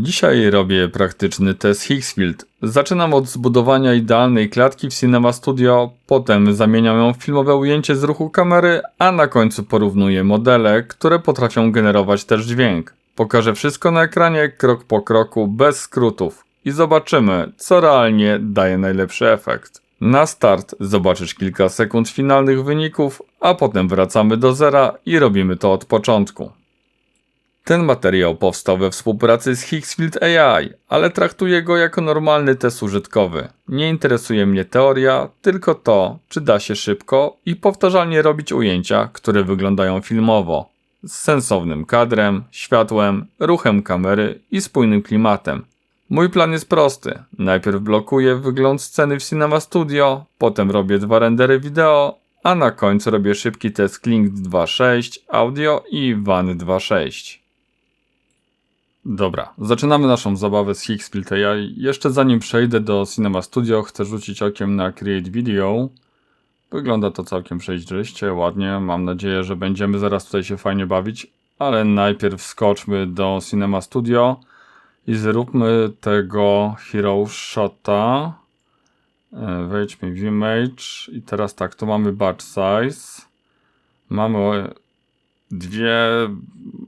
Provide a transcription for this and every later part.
Dzisiaj robię praktyczny test Higgsfield. Zaczynam od zbudowania idealnej klatki w Cinema Studio, potem zamieniam ją w filmowe ujęcie z ruchu kamery, a na końcu porównuję modele, które potrafią generować też dźwięk. Pokażę wszystko na ekranie, krok po kroku, bez skrótów i zobaczymy, co realnie daje najlepszy efekt. Na start zobaczysz kilka sekund finalnych wyników, a potem wracamy do zera i robimy to od początku. Ten materiał powstał we współpracy z Higgsfield AI, ale traktuję go jako normalny test użytkowy. Nie interesuje mnie teoria, tylko to, czy da się szybko i powtarzalnie robić ujęcia, które wyglądają filmowo. Z sensownym kadrem, światłem, ruchem kamery i spójnym klimatem. Mój plan jest prosty. Najpierw blokuję wygląd sceny w Cinema Studio, potem robię dwa rendery wideo, a na końcu robię szybki test Kling 2.6, audio i WAN 2.6. Dobra, zaczynamy naszą zabawę z Higgsfield AI. Jeszcze zanim przejdę do Cinema Studio, chcę rzucić okiem na Create Video. Wygląda to całkiem przejrzyście, ładnie. Mam nadzieję, że będziemy zaraz tutaj się fajnie bawić. Ale najpierw skoczmy do Cinema Studio i zróbmy tego Hero Shota. E, wejdźmy w Image i teraz tak, tu mamy batch size. Mamy dwie,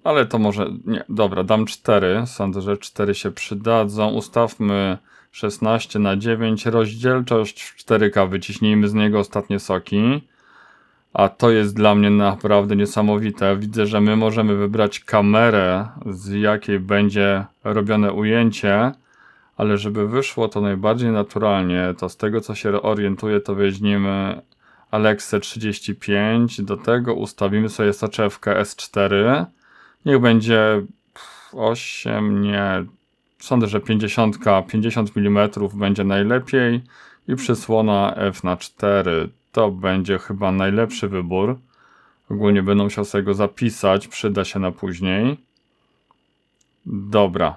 ale to może, nie, dobra, dam cztery. Sądzę, że cztery się przydadzą. Ustawmy 16 na 9, rozdzielczość w 4K, wyciśnijmy z niego ostatnie soki. A to jest dla mnie naprawdę niesamowite. Widzę, że my możemy wybrać kamerę, z jakiej będzie robione ujęcie, ale żeby wyszło to najbardziej naturalnie, to z tego co się orientuję, to weźmiemy Alexę 35, do tego ustawimy sobie soczewkę S4. Niech będzie 8, nie, sądzę, że 50, 50 mm będzie najlepiej i przysłona f na 4 to będzie chyba najlepszy wybór. Ogólnie będę musiał sobie go zapisać, przyda się na później. Dobra.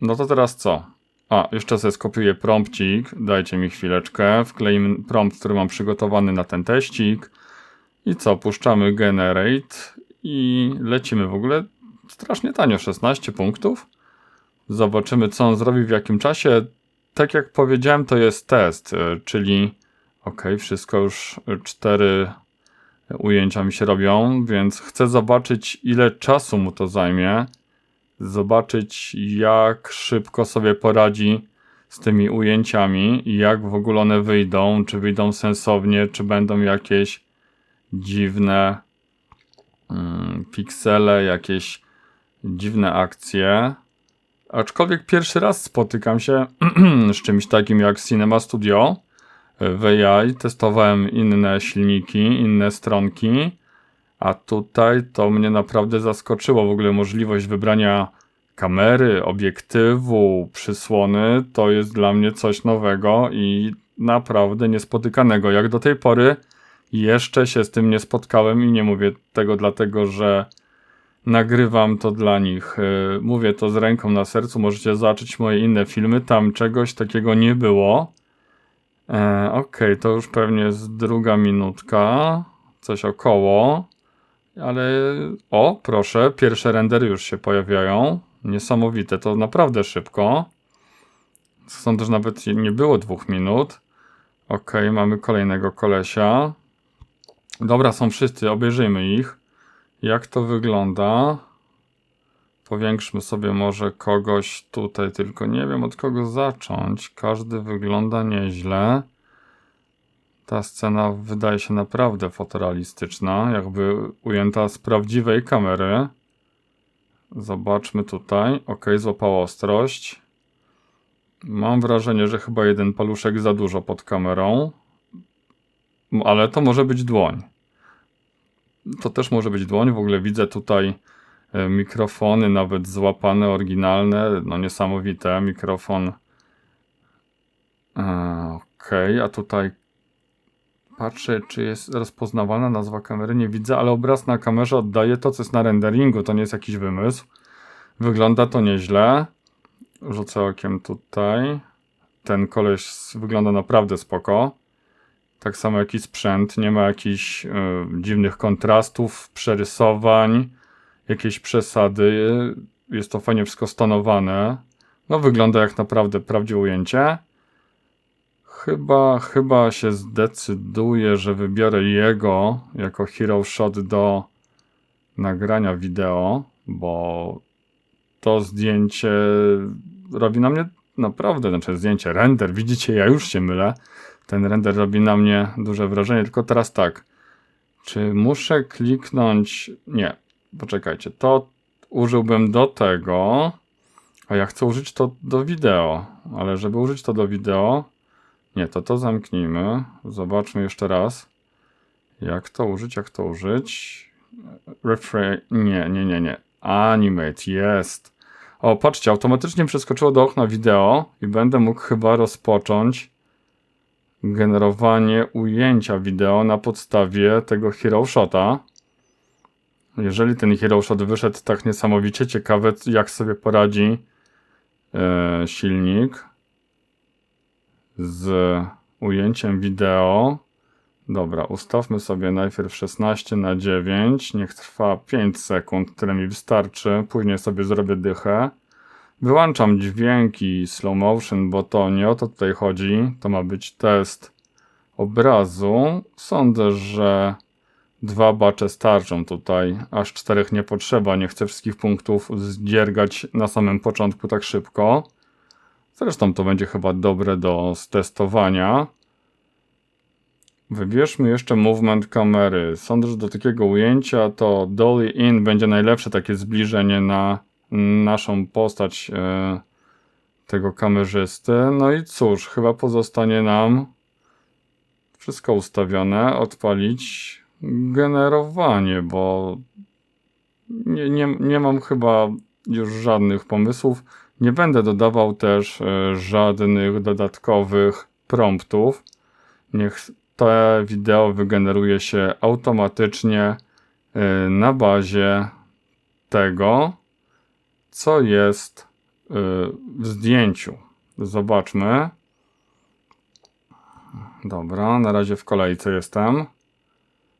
No to teraz co? A, jeszcze sobie skopiuję prompcik, dajcie mi chwileczkę, wkleimy prompt, który mam przygotowany na ten teścik. I co, puszczamy generate i lecimy w ogóle strasznie tanio, 16 punktów. Zobaczymy co on zrobi w jakim czasie. Tak jak powiedziałem, to jest test, e, czyli ok, wszystko już cztery ujęcia mi się robią, więc chcę zobaczyć ile czasu mu to zajmie zobaczyć, jak szybko sobie poradzi z tymi ujęciami i jak w ogóle one wyjdą, czy wyjdą sensownie, czy będą jakieś dziwne mm, piksele, jakieś dziwne akcje. Aczkolwiek pierwszy raz spotykam się z czymś takim jak Cinema Studio w AI. Testowałem inne silniki, inne stronki a tutaj to mnie naprawdę zaskoczyło w ogóle możliwość wybrania kamery, obiektywu, przysłony. To jest dla mnie coś nowego i naprawdę niespotykanego. Jak do tej pory jeszcze się z tym nie spotkałem i nie mówię tego dlatego, że nagrywam to dla nich. Y, mówię to z ręką na sercu. Możecie zobaczyć moje inne filmy. Tam czegoś takiego nie było. E, ok, to już pewnie jest druga minutka. Coś około. Ale o, proszę, pierwsze rendery już się pojawiają. Niesamowite, to naprawdę szybko. Sądzę, że nawet nie było dwóch minut. Ok, mamy kolejnego kolesia. Dobra, są wszyscy, obejrzyjmy ich. Jak to wygląda? Powiększmy sobie może kogoś tutaj, tylko nie wiem od kogo zacząć. Każdy wygląda nieźle. Ta scena wydaje się naprawdę fotorealistyczna, jakby ujęta z prawdziwej kamery. Zobaczmy tutaj. Ok, złapała ostrość. Mam wrażenie, że chyba jeden paluszek za dużo pod kamerą. Ale to może być dłoń. To też może być dłoń. W ogóle widzę tutaj e, mikrofony, nawet złapane, oryginalne. No niesamowite. Mikrofon. E, ok, a tutaj Patrzę, czy jest rozpoznawalna nazwa kamery, nie widzę, ale obraz na kamerze oddaje to, co jest na renderingu, to nie jest jakiś wymysł. Wygląda to nieźle. Rzucę okiem tutaj. Ten koleś wygląda naprawdę spoko. Tak samo jak i sprzęt, nie ma jakichś y, dziwnych kontrastów, przerysowań, jakieś przesady. jest to fajnie wszystko stonowane. No wygląda jak naprawdę prawdziwe ujęcie. Chyba, chyba się zdecyduję, że wybiorę jego jako hero shot do nagrania wideo, bo to zdjęcie robi na mnie naprawdę, znaczy zdjęcie, render, widzicie, ja już się mylę. Ten render robi na mnie duże wrażenie, tylko teraz tak. Czy muszę kliknąć? Nie, poczekajcie, to użyłbym do tego, a ja chcę użyć to do wideo, ale żeby użyć to do wideo, nie, to to zamknijmy. Zobaczmy jeszcze raz. Jak to użyć, jak to użyć? Refrain, nie, nie, nie, nie. Animate, jest. O, patrzcie, automatycznie przeskoczyło do okna wideo i będę mógł chyba rozpocząć generowanie ujęcia wideo na podstawie tego Hero Shota. Jeżeli ten Hero Shot wyszedł tak niesamowicie, ciekawe jak sobie poradzi e, silnik z ujęciem wideo. Dobra, ustawmy sobie najpierw 16 na 9, niech trwa 5 sekund, tyle mi wystarczy, później sobie zrobię dychę. Wyłączam dźwięki slow motion, bo to nie o to tutaj chodzi, to ma być test obrazu. Sądzę, że dwa bacze starczą tutaj, aż czterech nie potrzeba, nie chcę wszystkich punktów zdziergać na samym początku tak szybko. Zresztą to będzie chyba dobre do testowania. Wybierzmy jeszcze movement kamery. Sądzę, że do takiego ujęcia to dolly in będzie najlepsze takie zbliżenie na naszą postać e, tego kamerzysty. No i cóż, chyba pozostanie nam wszystko ustawione, odpalić generowanie, bo nie, nie, nie mam chyba już żadnych pomysłów. Nie będę dodawał też e, żadnych dodatkowych promptów. Niech to wideo wygeneruje się automatycznie e, na bazie tego, co jest e, w zdjęciu. Zobaczmy. Dobra, na razie w kolejce jestem.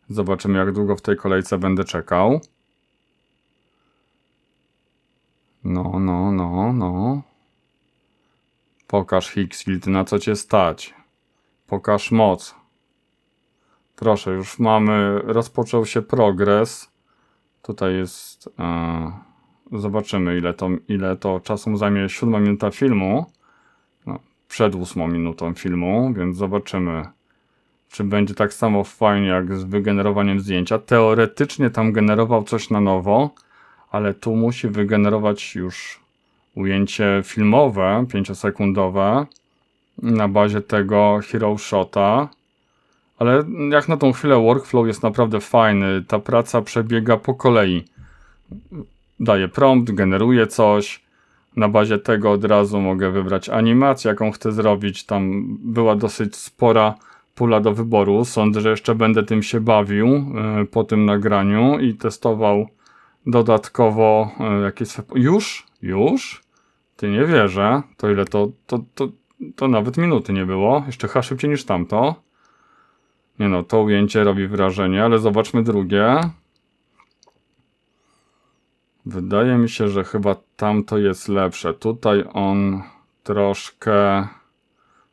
Zobaczymy, jak długo w tej kolejce będę czekał. No, no, no, no. Pokaż Hicksfield, na co cię stać. Pokaż moc. Proszę, już mamy, rozpoczął się progres. Tutaj jest, e, zobaczymy ile to, ile to czasu zajmie 7 minuta filmu. No, przed 8 minutą filmu, więc zobaczymy, czy będzie tak samo fajnie jak z wygenerowaniem zdjęcia. Teoretycznie tam generował coś na nowo, ale tu musi wygenerować już ujęcie filmowe, 5-sekundowe, na bazie tego Hero Shota. Ale jak na tą chwilę workflow jest naprawdę fajny. Ta praca przebiega po kolei. Daję prompt, generuje coś. Na bazie tego od razu mogę wybrać animację, jaką chcę zrobić. Tam była dosyć spora pula do wyboru. Sądzę, że jeszcze będę tym się bawił yy, po tym nagraniu i testował dodatkowo yy, jakieś. Już? Już? Ty nie wierzę. To ile to, to, to, to nawet minuty nie było. Jeszcze chyba szybciej niż tamto. Nie no, to ujęcie robi wrażenie, ale zobaczmy drugie. Wydaje mi się, że chyba tamto jest lepsze. Tutaj on troszkę.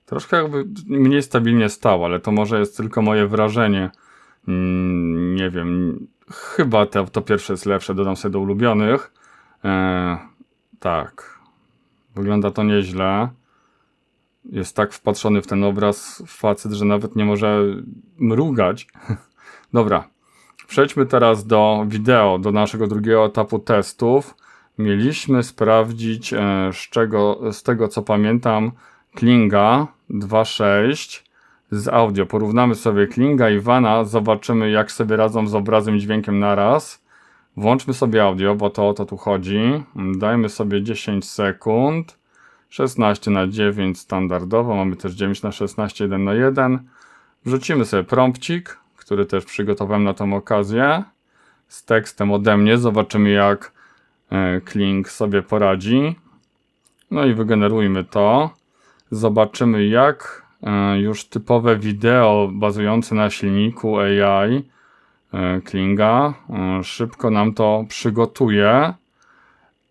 Troszkę jakby mniej stabilnie stał, ale to może jest tylko moje wrażenie. Mm, nie wiem. Chyba to, to pierwsze jest lepsze. Dodam sobie do ulubionych. Eee, tak. Wygląda to nieźle jest tak wpatrzony w ten obraz facet, że nawet nie może mrugać. Dobra, przejdźmy teraz do wideo, do naszego drugiego etapu testów. Mieliśmy sprawdzić e, z, czego, z tego co pamiętam Klinga 2.6 z audio. Porównamy sobie Klinga i Vana, zobaczymy jak sobie radzą z obrazem i dźwiękiem naraz. Włączmy sobie audio, bo to o to tu chodzi. Dajmy sobie 10 sekund. 16 na 9 standardowo, mamy też 9 na 16, 1 na 1. Wrzucimy sobie prompcik, który też przygotowałem na tą okazję, z tekstem ode mnie. Zobaczymy jak e, Kling sobie poradzi. No i wygenerujmy to. Zobaczymy jak już typowe wideo bazujące na silniku AI e, Klinga szybko nam to przygotuje.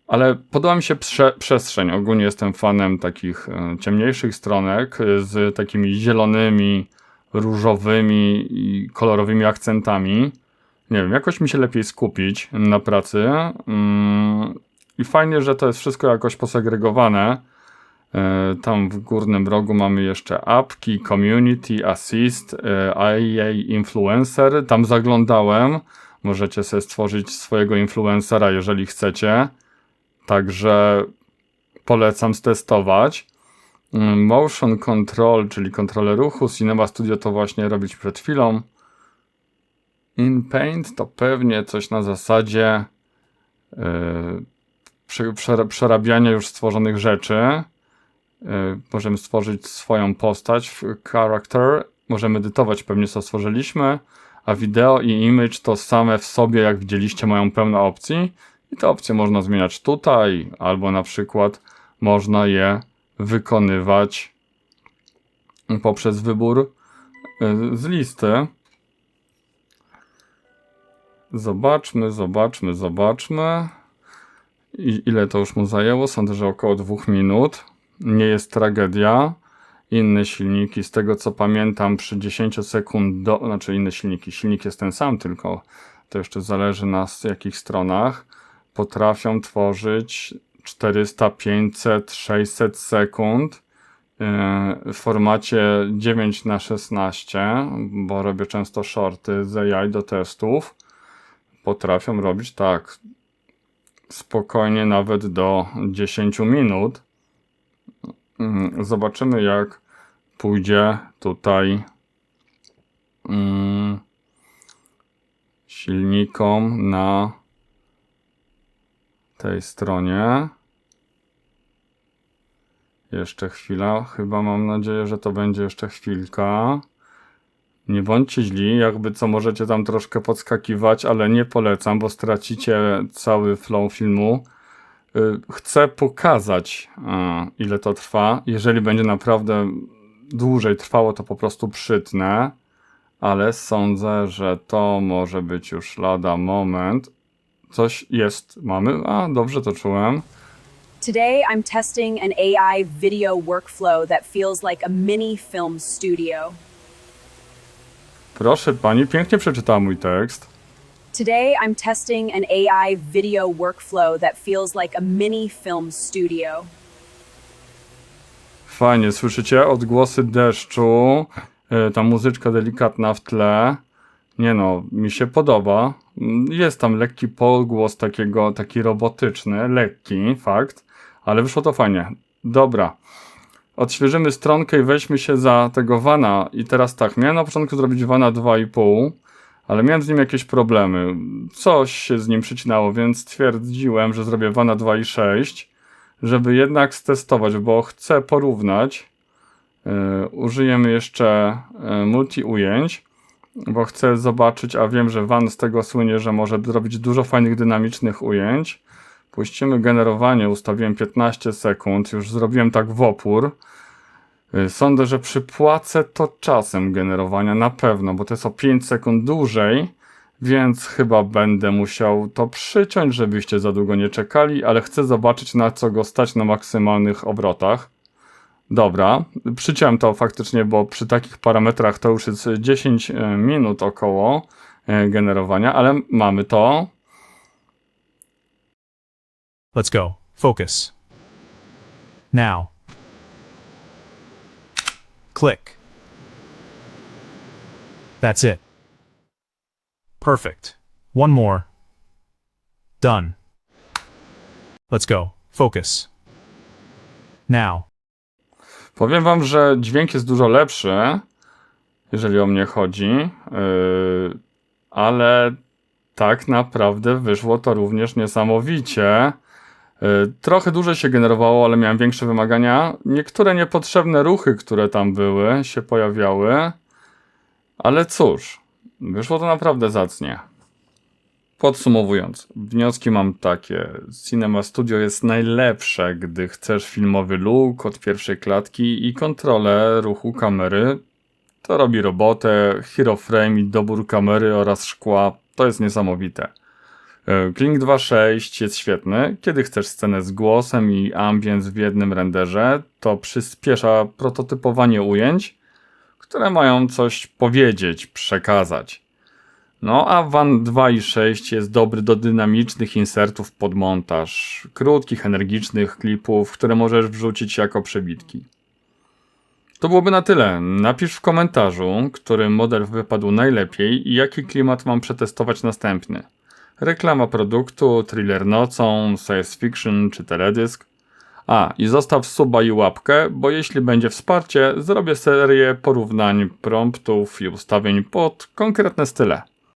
Ale podoba mi się prze przestrzeń. Ogólnie jestem fanem takich e, ciemniejszych stronek e, z takimi zielonymi, różowymi i kolorowymi akcentami. Nie wiem, jakoś mi się lepiej skupić na pracy. Mm, I fajnie, że to jest wszystko jakoś posegregowane. E, tam w górnym rogu mamy jeszcze apki, community, assist, IA influencer. Tam zaglądałem. Możecie sobie stworzyć swojego influencera, jeżeli chcecie. Także polecam stestować. Mm, Motion Control, czyli kontrolę ruchu. Cinema Studio to właśnie robić przed chwilą. In Paint to pewnie coś na zasadzie yy, przerabiania już stworzonych rzeczy. Yy, możemy stworzyć swoją postać Character. Możemy edytować pewnie co stworzyliśmy. A wideo i image to same w sobie, jak widzieliście, mają pełno opcji. I te opcje można zmieniać tutaj, albo na przykład można je wykonywać poprzez wybór y, z listy. Zobaczmy, zobaczmy, zobaczmy. I ile to już mu zajęło? Sądzę, że około dwóch minut. Nie jest tragedia. Inne silniki, z tego co pamiętam, przy 10 sekund do. Znaczy inne silniki. Silnik jest ten sam, tylko to jeszcze zależy na jakich stronach. Potrafią tworzyć 400, 500, 600 sekund w formacie 9 na 16 bo robię często shorty z AI do testów. Potrafią robić tak spokojnie nawet do 10 minut. Mm, zobaczymy jak pójdzie tutaj mm, silnikom na tej stronie. Jeszcze chwila. Chyba mam nadzieję, że to będzie jeszcze chwilka. Nie bądźcie źli, jakby co możecie tam troszkę podskakiwać, ale nie polecam, bo stracicie cały flow filmu. Y, chcę pokazać, ile to trwa. Jeżeli będzie naprawdę dłużej trwało, to po prostu przytnę, ale sądzę, że to może być już lada moment. Coś jest, mamy. A, dobrze to czułem. Today, I'm testing an AI video workflow that feels like a mini film studio. Proszę pani, pięknie przeczytała mój tekst. Today, I'm testing an AI video workflow that feels like a mini film studio. Fajnie, słyszycie odgłosy deszczu, e, ta muzyczka delikatna w tle. Nie no, mi się podoba. Jest tam lekki pogłos takiego, taki robotyczny, lekki, fakt, ale wyszło to fajnie. Dobra. Odświeżymy stronkę i weźmy się za tego Vana. I teraz tak, miałem na początku zrobić Vana 2,5, ale miałem z nim jakieś problemy. Coś się z nim przycinało, więc stwierdziłem, że zrobię Vana 2,6, żeby jednak stestować, bo chcę porównać. Yy, użyjemy jeszcze yy, multi ujęć bo chcę zobaczyć, a wiem, że Van z tego słynie, że może zrobić dużo fajnych dynamicznych ujęć. Puścimy generowanie, ustawiłem 15 sekund, już zrobiłem tak w opór. Y, sądzę, że przypłacę to czasem generowania na pewno, bo to jest o 5 sekund dłużej, więc chyba będę musiał to przyciąć, żebyście za długo nie czekali, ale chcę zobaczyć na co go stać na maksymalnych obrotach. Dobra, przyciąłem to faktycznie, bo przy takich parametrach to już jest 10 e, minut około e, generowania, ale mamy to. Let's go. Focus. Now. Click. That's it. Perfect. One more. Done. Let's go. Focus. Now. Powiem wam, że dźwięk jest dużo lepszy, jeżeli o mnie chodzi, yy, ale tak naprawdę wyszło to również niesamowicie. Yy, trochę dłużej się generowało, ale miałem większe wymagania. Niektóre niepotrzebne ruchy, które tam były, się pojawiały. Ale cóż, wyszło to naprawdę zacnie. Podsumowując, wnioski mam takie. Cinema Studio jest najlepsze, gdy chcesz filmowy look od pierwszej klatki i kontrolę ruchu kamery. To robi robotę, hero frame i dobór kamery oraz szkła. To jest niesamowite. E, Kling 2.6 jest świetny. Kiedy chcesz scenę z głosem i ambience w jednym renderze, to przyspiesza prototypowanie ujęć, które mają coś powiedzieć, przekazać. No a Van 2.6 jest dobry do dynamicznych insertów pod montaż, krótkich, energicznych klipów, które możesz wrzucić jako przebitki. To byłoby na tyle. Napisz w komentarzu, który model wypadł najlepiej i jaki klimat mam przetestować następny. Reklama produktu, thriller nocą, science fiction czy teledysk. A, i zostaw suba i łapkę, bo jeśli będzie wsparcie, zrobię serię porównań promptów i ustawień pod konkretne style.